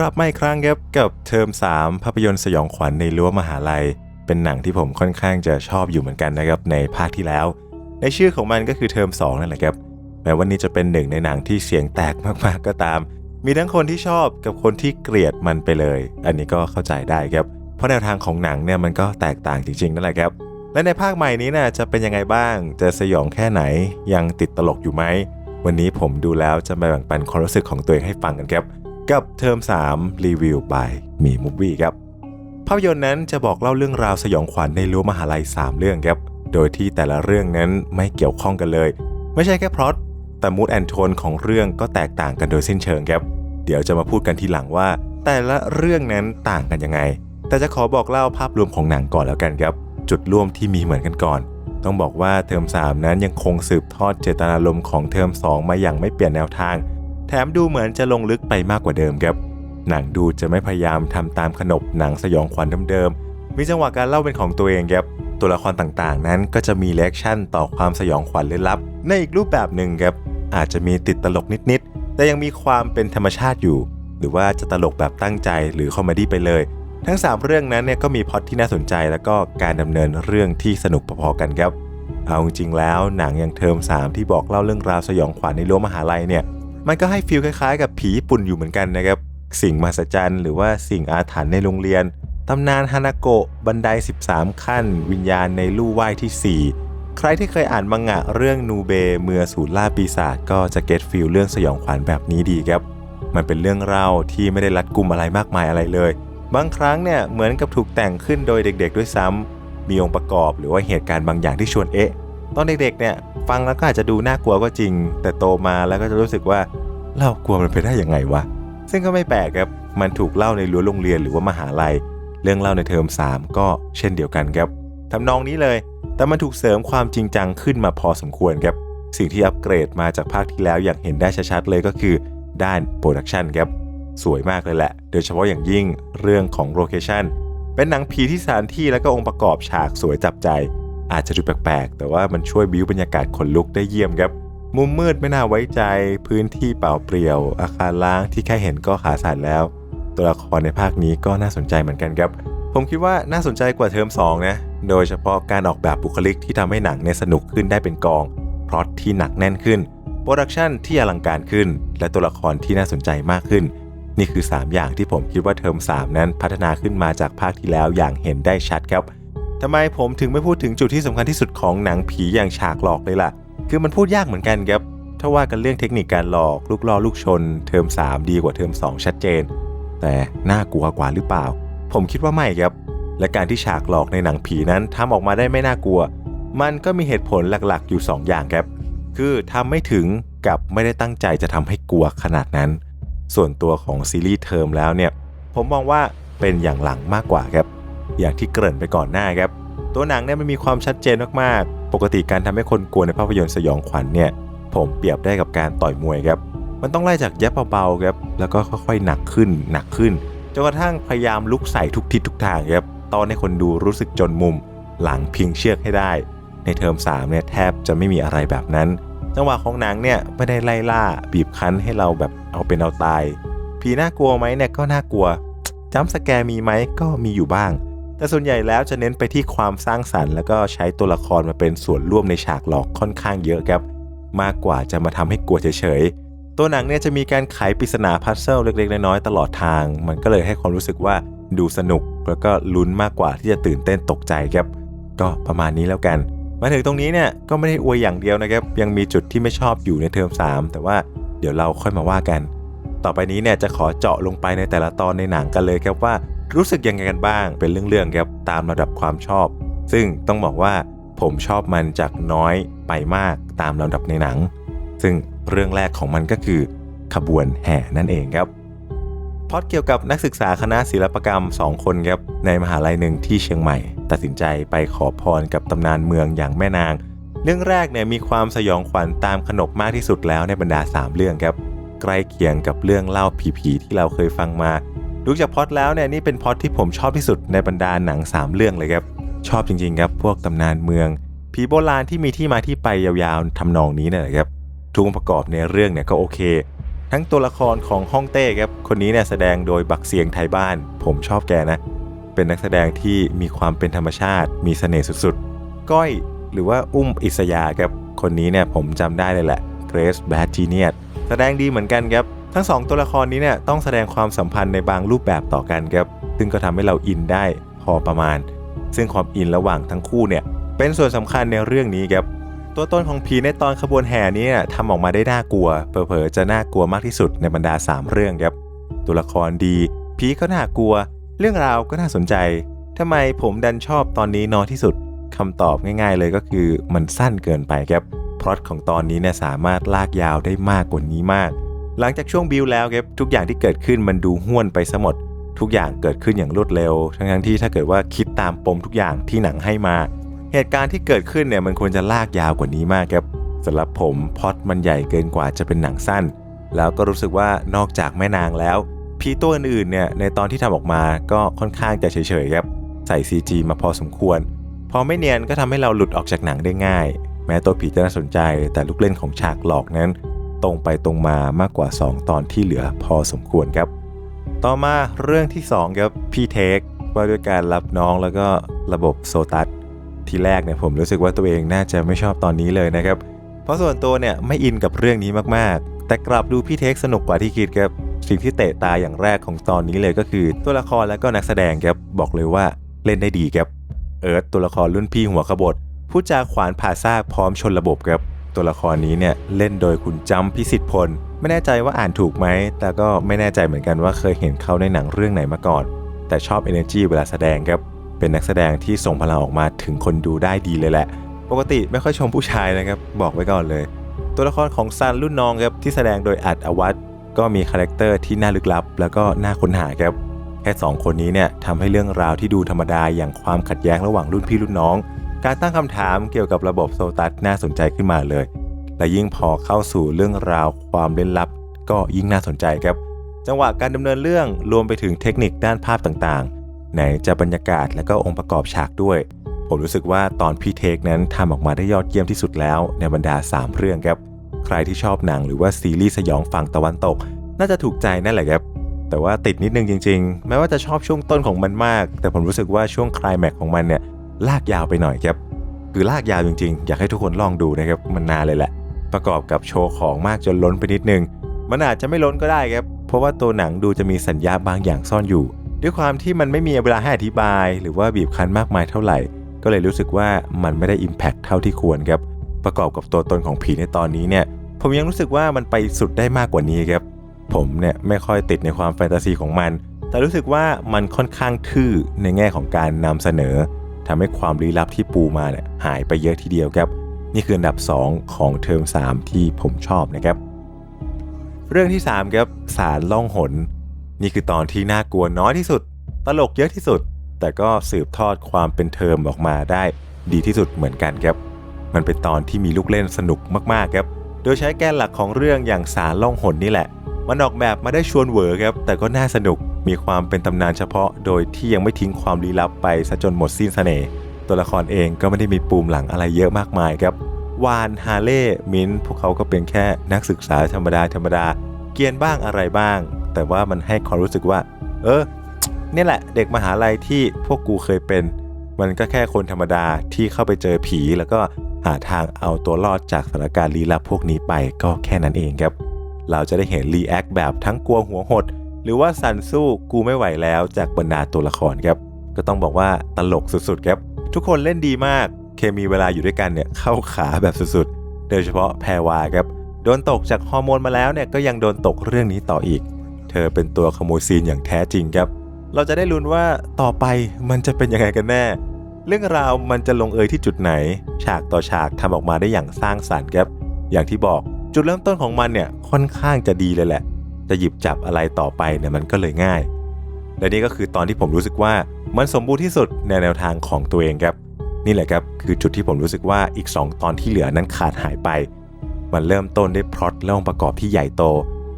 กลับมาอีกครั้งครับกับเทอม 3 ภาพยนตร์สยองขวัญในรั้วมหาลัย เป็นหนังที่ผมค่อนข้างจะชอบอยู่เหมือนกันนะครับในภาคที่แล้ว ในชื่อของมันก็คือเทอม 2 นั่นแหละครับแม้วันนี้จะเป็นหนึ่งในหนังที่เสียงแตกมากๆก็ตาม มีทั้งคนที่ชอบกับคนที่เกลียดมันไปเลย อันนี้ก็เข้าใจได้ครับ เพราะแนวทางของหนังเนี่ยมันก็แตกต่างจริงๆนั่นแหละครับ และในภาคใหม่นี้นะ่ะจะเป็นยังไงบ้าง จะสยองแค่ไหน ยังติดตลกอยู่ไหม วันนี้ผมดูแล้วจะมาแบ่งปันความรู้สึกของตัวเองให้ฟังกันครับ กับเทอม 3 รีวิว by มีมูฟวี่ครับ ภาพยนตร์นั้นจะบอกเล่าเรื่องราวสยองขวัญในรั้วมหาลัย 3 เรื่องครับ โดยที่แต่ละเรื่องนั้นไม่เกี่ยวข้องกันเลย ไม่ใช่แค่พล็อตแต่มูดแอนโทนของเรื่องก็แตกต่างกันโดยสิ้นเชิงครับ เดี๋ยวจะมาพูดกันทีหลังว่า แต่ละเรื่องนั้นต่างกันยังไง แต่จะขอบอกเล่าภาพรวมของหนังก่อนแล้วกันครับ จุดร่วมที่มีเหมือนกันก่อน ต้องบอกว่าเทอม 3 นั้นยังคงสืบทอดเจตนารมณ์ของเทอม 2 มาอย่างไม่เปลี่ยนแนวทาง แถมดูเหมือนจะลงลึกไปมากกว่าเดิมครับ หนังดูจะไม่พยายามทำตามขนบหนังสยองขวัญเดิมๆ มีจังหวะการเล่าเป็นของตัวเองครับ ตัวละครต่างๆ นั้นก็จะมีเลคชั่นต่อความสยองขวัญลึกลับ ในอีกรูปแบบหนึ่งครับ อาจจะมีติดตลกนิดๆ แต่ยังมีความเป็นธรรมชาติอยู่ หรือว่าจะตลกแบบตั้งใจหรือคอมเมดี้ไปเลย ทั้ง 3 เรื่องนั้นเนี่ยก็มีพล็อตที่น่าสนใจแล้วก็การดำเนินเรื่องที่สนุกพอๆกันครับ เอาจริงๆแล้วหนังอย่างเทอม3ที่บอกเล่าเรื่องราวสยองขวัญในรั้วมหาลัยเนี่ย มันก็ให้ฟีลคล้ายๆ กับผีญี่ปุ่นอยู่เหมือนกันนะครับ สิ่งมหัศจรรย์หรือว่าสิ่งอาถรรพ์ในโรงเรียน ตำนานฮานาโกะบันได 13 ขั้น วิญญาณในลู่ว่ายที่ 4 ใครที่เคยอ่านมังงะเรื่องนูเบเมื่อสูตรล่าปีศาจก็จะเก็ตฟีลเรื่องสยองขวัญแบบนี้ดีครับ มันเป็นเรื่องเล่าที่ไม่ได้รัดกุมอะไรมากมายอะไรเลย บางครั้งเนี่ยเหมือนกับถูกแต่งขึ้นโดยเด็ก ๆ ด้วยซ้ำมีองค์ประกอบหรือว่าเหตุการณ์บางอย่างที่ชวนเอ๊ะ ตอนเด็กๆเนี่ย ฟังแล้วก็อาจจะดูน่ากลัวก็จริง แต่โตมาแล้วก็จะรู้สึกว่าเรากลัวมันไปได้ยังไงวะ ซึ่งก็ไม่แปลกครับ มันถูกเล่าในรั้วโรงเรียนหรือว่ามหาลัย เรื่องเล่าในเทอม 3 ก็เช่นเดียวกันครับทำนองนี้เลย แต่มันถูกเสริมความจริงจังขึ้นมาพอสมควรครับ สิ่งที่อัปเกรดมาจากภาคที่แล้วอย่างเห็นได้ชัดๆเลยก็คือ ด้านโปรดักชันครับ สวยมากเลยแหละ โดยเฉพาะอย่างยิ่งเรื่องของโลเคชันเป็นหนังผีที่สถานที่และก็องค์ประกอบฉากสวยจับใจ อาจจะดูแปลกๆ แต่ว่ามันช่วยบิวบรรยากาศขนลุกได้เยี่ยมครับ มุมมืดไม่น่าไว้ใจ พื้นที่เปล่าเปลี่ยว อาคารล้างที่แค่เห็นก็ขาสั่นแล้ว ตัวละครในภาคนี้ก็น่าสนใจเหมือนกันครับ ผมคิดว่าน่าสนใจกว่าเทอม2นะ โดยเฉพาะการออกแบบบุคลิกที่ทำให้หนังเนี่ยสนุกขึ้นได้เป็นกอง พล็อตที่หนักแน่นขึ้น โปรดักชันที่อลังการขึ้น และตัวละครที่น่าสนใจมากขึ้น นี่คือ 3 อย่างที่ผมคิดว่าเทอม3 นั้นพัฒนาขึ้นมาจากภาคที่แล้วอย่างเห็นได้ชัดครับ ทำไมผมถึงไม่พูดถึงจุดที่สำคัญที่สุดของหนังผีอย่างฉากหลอกเลยล่ะ คือมันพูดยากเหมือนกันครับ ถ้าว่ากันเรื่องเทคนิคการหลอก ลูกล่อลูกชน เทอม 3 ดีกว่าเทอม 2 ชัดเจน แต่น่ากลัวกว่าหรือเปล่า ผมคิดว่าไม่ครับ และการที่ฉากหลอกในหนังผีนั้นทำออกมาได้ไม่น่ากลัว มันก็มีเหตุผลหลักๆ อยู่ 2 อย่างครับ คือทำไม่ถึงกับไม่ได้ตั้งใจจะทำให้กลัวขนาดนั้น ส่วนตัวของซีรีส์เทอมแล้วเนี่ย ผมมองว่าเป็นอย่างหลังมากกว่าครับ อย่างที่เกริ่นไปก่อนหน้าครับ ตัวหนังเนี่ยมันมีความชัดเจนมากๆ ปกติการทำให้คนกลัวในภาพยนตร์สยองขวัญเนี่ย ผมเปรียบได้กับการต่อยมวยครับ มันต้องไล่จากแยบเบาๆครับ แล้วก็ค่อยๆหนักขึ้นหนักขึ้นจนกระทั่งพยายามลุกใส่ทุกทิศทุกทางครับตอนให้คนดูรู้สึกจนมุม หลังพิงเชือกให้ได้ ในเทอม3เนี่ยแทบจะไม่มีอะไรแบบนั้น จังหวะของหนังเนี่ยไม่ได้ไล่ล่าบีบคั้นให้เราแบบเอาเป็นเอาตายผีน่ากลัวไหมเนี่ยก็น่ากลัวจัมสแกร์มีไหมก็มีอยู่บ้าง แต่ส่วนใหญ่แล้วจะเน้นไปที่ความสร้างสรรค์ แล้วก็ใช้ตัวละครมาเป็นส่วนร่วมในฉากหลอกค่อนข้างเยอะครับ มากกว่าจะมาทำให้กลัวเฉยๆ ตัวหนังเนี่ยจะมีการไขปริศนาพัซเซิลเล็กๆ น้อยๆตลอดทาง มันก็เลยให้ความรู้สึกว่าดูสนุกแล้วก็ลุ้นมากกว่าที่จะตื่นเต้นตกใจครับ ก็ประมาณนี้แล้วกันมาถึงตรงนี้เนี่ยก็ไม่ได้อวยอย่างเดียวนะครับ ยังมีจุดที่ไม่ชอบอยู่ในเทอม 3 แต่ว่าเดี๋ยวเราค่อยมาว่ากัน ต่อไปนี้เนี่ยจะขอเจาะลงไปในแต่ละตอนในหนังกันเลยครับว่า รู้สึกยังไงกันบ้าง เป็นเรื่องๆครับตามระดับความชอบ ซึ่งต้องบอกว่าผมชอบมันจากน้อยไปมากตามลำดับในหนัง ซึ่งเรื่องแรกของมันก็คือขบวนแห่นั่นเองครับพอดเกี่ยวกับนักศึกษาคณะศิลปกรรม 2 คนครับในมหาลัยหนึ่งที่เชียงใหม่ ตัดสินใจไปขอพรกับตำนานเมืองอย่างแม่นาง เรื่องแรกเนี่ยมีความสยองขวัญตามขนบมากที่สุดแล้วในบรรดา 3 เรื่องครับใกล้เคียงกับเรื่องเล่าผีๆที่เราเคยฟังมา ดูจากพอตแล้วเนี่ยนี่เป็นพอตที่ผมชอบที่สุดในบรรดาหนัง 3 เรื่องเลยครับ ชอบจริงๆครับ พวกตำนานเมืองผีโบราณที่มีที่มาที่ไปยาวๆทำนองนี้เนี่ยแหละครับทุกองค์ประกอบในเรื่องเนี่ยก็โอเค ทั้งตัวละครของฮ่องเต้ครับคนนี้เนี่ยแสดงโดยบักเสียงไทยบ้าน ผมชอบแกนะ เป็นนักแสดงที่มีความเป็นธรรมชาติ มีเสน่ห์สุดๆ ก้อยหรือว่าอุ้มอิสยาครับคนนี้เนี่ยผมจำได้เลยแหละเกรซแบดจีเนียตแสดงดีเหมือนกันครับ ทั้งสองตัวละครนี้เนี่ยต้องแสดงความสัมพันธ์ในบางรูปแบบต่อกันครับซึ่งก็ทำให้เราอินได้พอประมาณ ซึ่งความอินระหว่างทั้งคู่เนี่ยเป็นส่วนสำคัญในเรื่องนี้ครับตัวต้นของผีในตอนขบวนแห่นี้ทำออกมาได้น่ากลัวเผลอๆจะน่ากลัวมากที่สุดในบรรดา 3 เรื่องครับตัวละครดีผีก็น่ากลัว เรื่องราวก็น่าสนใจทำไมผมดันชอบตอนนี้น้อยที่สุดคำตอบง่าย ๆ เลยก็คือมันสั้นเกินไปครับพล็อตของตอนนี้เนี่ยสามารถลากยาวได้มากกว่านี้มาก หลังจากช่วงบิวแล้วครับทุกอย่างที่เกิดขึ้นมันดูห้วนไปซะหมด ทุกอย่างเกิดขึ้นอย่างรวดเร็ว ทั้งที่ถ้าเกิดว่าคิดตามปมทุกอย่างที่หนังให้มา เหตุการณ์ที่เกิดขึ้นเนี่ยมันควรจะลากยาวกว่านี้มากครับสำหรับผมพอตมันใหญ่เกินกว่าจะเป็นหนังสั้น แล้วก็รู้สึกว่านอกจากแม่นางแล้วผีตัวอื่นๆเนี่ยในตอนที่ทำออกมาก็ค่อนข้างจะเฉยๆครับใส่ CG มาพอสมควร พอไม่เนียนก็ทำให้เราหลุดออกจากหนังได้ง่าย แม้ตัวผีจะน่าสนใจ แต่ลูกเล่นของฉากหลอกนั้น ตรงไปตรงมามากกว่า 2 ตอนที่เหลือพอสมควรครับ ต่อมาเรื่องที่2ครับพี่เทคว่าด้วยการรับน้องแล้วก็ระบบโซตัสทีแรกเนี่ยผมรู้สึกว่าตัวเองน่าจะไม่ชอบตอนนี้เลยนะครับ เพราะส่วนตัวเนี่ยไม่อินกับเรื่องนี้มากๆ แต่กลับดูพี่เทคสนุกกว่าที่คิดครับสิ่งที่เตะตาอย่างแรกของตอนนี้เลยก็คือ ตัวละครและก็นักแสดงครับบอกเลยว่าเล่นได้ดีครับเอิร์ธตัวละครรุ่นพี่หัวขบถผู้จาขวานผ่าซากพร้อมชนระบบครับ ตัวละครนี้เนี่ยเล่นโดยคุณจำพิสิทธิ์พล ไม่แน่ใจว่าอ่านถูกไหม แต่ก็ไม่แน่ใจเหมือนกันว่าเคยเห็นเขาในหนังเรื่องไหนมาก่อน แต่ชอบ energy เวลาแสดงครับ เป็นนักแสดงที่ส่งพลังออกมาถึงคนดูได้ดีเลยแหละ ปกติไม่ค่อยชมผู้ชายนะครับ บอกไว้ก่อนเลย ตัวละครของซันรุ่นน้องครับที่แสดงโดยอัดอวัตก็มีคาแรคเตอร์ที่น่าลึกลับ แล้วก็น่าค้นหาครับแค่สองคนนี้เนี่ยทำให้เรื่องราวที่ดูธรรมดาอย่างความขัดแย้งระหว่างรุ่นพี่รุ่นน้อง การตั้งคำถามเกี่ยวกับระบบโซตัสน่าสนใจขึ้นมาเลย และยิ่งพอเข้าสู่เรื่องราวความล่นลับ ก็ยิ่งน่าสนใจครับ จังหวะการดำเนินเรื่องรวมไปถึงเทคนิคด้านภาพต่างๆ ไหนจะบรรยากาศและก็องค์ประกอบฉากด้วย ผมรู้สึกว่าตอนพี่เทคนั้นทำออกมาได้ยอดเยี่ยมที่สุดแล้วในบรรดา 3 เรื่องครับ ใครที่ชอบหนังหรือว่าซีรีส์สยองฝั่งตะวันตก น่าจะถูกใจนั่นแหละครับแต่ว่าติดนิดนึงจริง ๆ แม้ว่าจะชอบช่วงต้นของมันมาก แต่ผมรู้สึกว่าช่วงคลายแม็กของมันเนี่ย ลากยาวไปหน่อยครับ คือลากยาวจริงๆ อยากให้ทุกคนลองดูนะครับ มันนานเลยแหละ ประกอบกับโชว์ของมากจนล้นไปนิดนึง มันอาจจะไม่ล้นก็ได้ครับ เพราะว่าตัวหนังดูจะมีสัญญาบางอย่างซ่อนอยู่ ด้วยความที่มันไม่มีเวลาให้อธิบาย หรือว่าบีบคั้นมากมายเท่าไหร่ ก็เลยรู้สึกว่ามันไม่ได้อิมแพคเท่าที่ควรครับ ประกอบกับตัวตนของผีในตอนนี้เนี่ย ผมยังรู้สึกว่ามันไปสุดได้มากกว่านี้ครับ ผมเนี่ยไม่ค่อยติดในความแฟนตาซีของมัน แต่รู้สึกว่ามันค่อนข้างทื่อในแง่ของการนำเสนอ ทำให้ความลี้ลับที่ปูมาเนี่ยหายไปเยอะทีเดียวครับ นี่คืออันดับ 2 ของเทอม 3 ที่ผมชอบนะครับ เรื่องที่3ครับสารล่องหน นี่คือตอนที่น่ากลัวน้อยที่สุด ตลกเยอะที่สุด แต่ก็สืบทอดความเป็นเทอมออกมาได้ดีที่สุดเหมือนกันครับ มันเป็นตอนที่มีลูกเล่นสนุกมากๆครับ โดยใช้แกนหลักของเรื่องอย่างสารล่องหนนี่แหละ มันออกแบบมาได้ชวนเหวอครับ แต่ก็น่าสนุก มีความเป็นตำนานเฉพาะโดยที่ยังไม่ทิ้งความลี้ลับไปซะจนหมดสิ้นเสน่ห์ตัวละครเองก็ไม่ได้มีปูมหลังอะไรเยอะมากมายครับวานฮาเล่มินท์พวกเขาก็เป็นแค่นักศึกษาธรรมดาธรรมดา เกียนบ้างอะไรบ้าง แต่ว่ามันให้ความรู้สึกว่า เออนี่แหละเด็กมหาลัยที่พวกกูเคยเป็น มันก็แค่คนธรรมดาที่เข้าไปเจอผี แล้วก็หาทางเอาตัวรอดจากสถานการณ์ลี้ลับพวกนี้ไปก็แค่นั้นเองครับ เราจะได้เห็นรีแอคแบบทั้งกลัวหัวหด รือว่าสันสู้กูไม่ไหวแล้วจากบรรดาตัวละครครับ ก็ต้องบอกว่าตลกสุดๆครับ ทุกคนเล่นดีมาก เคมีเวลาอยู่ด้วยกันเนี่ยเข้าขาแบบสุดๆ โดยเฉพาะแพรวาครับ โดนตกจากฮอร์โมนมาแล้วเนี่ยก็ยังโดนตกเรื่องนี้ต่ออีก เธอเป็นตัวขโมยซีนอย่างแท้จริงครับ เราจะได้ลุ้นว่าต่อไปมันจะเป็นยังไงกันแน่ เรื่องราวมันจะลงเอยที่จุดไหน ฉากต่อฉากทำออกมาได้อย่างสร้างสรรค์ครับ อย่างที่บอกจุดเริ่มต้นของมันเนี่ยค่อนข้างจะดีเลยแหละ จะหยิบจับอะไรต่อไปเนี่ยมันก็เลยง่าย และนี่ก็คือตอนที่ผมรู้สึกว่ามันสมบูรณ์ที่สุดในแนวทางของตัวเองครับ นี่แหละครับคือจุดที่ผมรู้สึกว่าอีก 2 ตอนที่เหลือนั้นขาดหายไป มันเริ่มต้นด้วยพล็อตและองค์ประกอบที่ใหญ่โต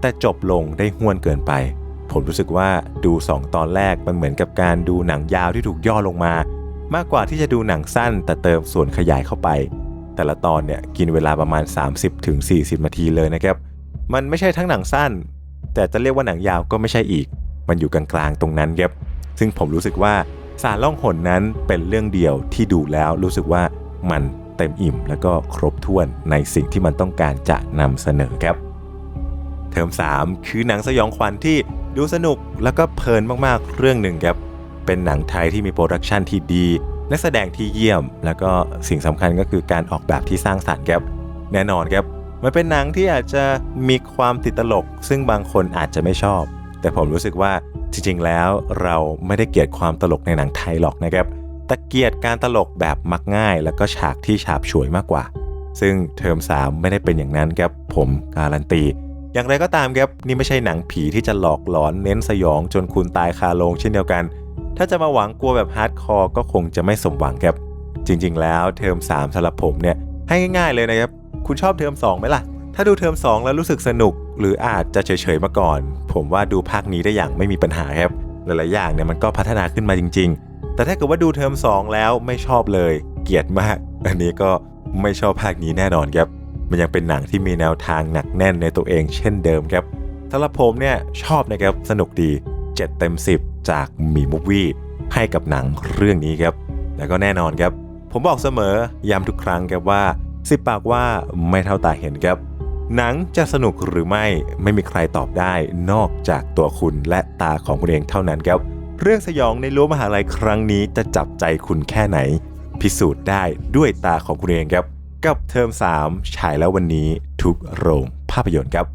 แต่จบลงได้ห้วนเกินไป ผมรู้สึกว่าดู 2 ตอนแรกมันเหมือนกับการดูหนังยาวที่ถูกย่อลงมา มากกว่าที่จะดูหนังสั้น แต่เติมส่วนขยายเข้าไป แต่ละตอนเนี่ยกินเวลาประมาณ 30-40 นาทีเลยนะครับมันไม่ใช่ทั้งหนังสั้น แต่จะเรียกว่าหนังยาวก็ไม่ใช่อีก มันอยู่กลางๆตรงนั้นครับซึ่งผมรู้สึกว่าสารล่องหนนั้นเป็นเรื่องเดียวที่ดูแล้วรู้สึกว่ามันเต็มอิ่มแล้วก็ครบถ้วนในสิ่งที่มันต้องการจะนำเสนอครับ เทอม 3 คือหนังสยองขวัญที่ดูสนุกแล้วก็เพลินมากๆเรื่องหนึ่งครับ เป็นหนังไทยที่มีโปรดักชันที่ดีนักแสดงที่เยี่ยม แล้วก็สิ่งสำคัญก็คือการออกแบบที่สร้างสรรค์ครับ แน่นอนครับ มันเป็นหนังที่อาจจะมีความติดตลก ซึ่งบางคนอาจจะไม่ชอบ แต่ผมรู้สึกว่าจริงๆแล้วเราไม่ได้เกลียดความตลกในหนังไทยหรอกนะครับแต่เกลียดการตลกแบบมักง่าย แล้วก็ฉากที่ฉาบฉวยมากกว่า ซึ่งเทอม 3 ไม่ได้เป็นอย่างนั้นครับผมการันตี อย่างไรก็ตามครับนี่ไม่ใช่หนังผีที่จะหลอกหลอนเน้นสยองจนคุณตายคาโรงเช่นเดียวกัน ถ้าจะมาหวังกลัวแบบฮาร์ดคอร์ก็คงจะไม่สมหวังครับจริงๆ แล้วเทอม 3สำหรับผมเนี่ยให้ง่ายๆเลยนะครับ คุณชอบเทอม2ไหมล่ะ ถ้าดูเทอม 2 แล้วรู้สึกสนุก หรืออาจจะเฉยๆมาก่อน ผมว่าดูภาคนี้ได้อย่างไม่มีปัญหาครับ หลายๆอย่างเนี่ยมันก็พัฒนาขึ้นมาจริง ๆ แต่ถ้าเกิดว่าดูเทอม 2 แล้วไม่ชอบเลย เกลียดมาก อันนี้ก็ไม่ชอบภาคนี้แน่นอนครับ มันยังเป็นหนังที่มีแนวทางหนักแน่นในตัวเองเช่นเดิมครับสำหรับผมเนี่ยชอบนะครับสนุกดี 7 เต็ม 10 จากมีมูฟวี่ให้กับหนังเรื่องนี้ครับ แล้วก็แน่นอนครับ ผมบอกเสมอย้ำทุกครั้งครับว่า สิบปากว่าไม่เท่าตาเห็นครับ หนังจะสนุกหรือไม่ไม่มีใครตอบได้นอกจากตัวคุณและตาของคุณเองเท่านั้นครับ เรื่องสยองในรั้วมหาลัยครั้งนี้จะจับใจคุณแค่ไหน พิสูจน์ได้ด้วยตาของคุณเองครับ กับเทอม3ฉายแล้ววันนี้ทุกโรงภาพยนตร์ครับ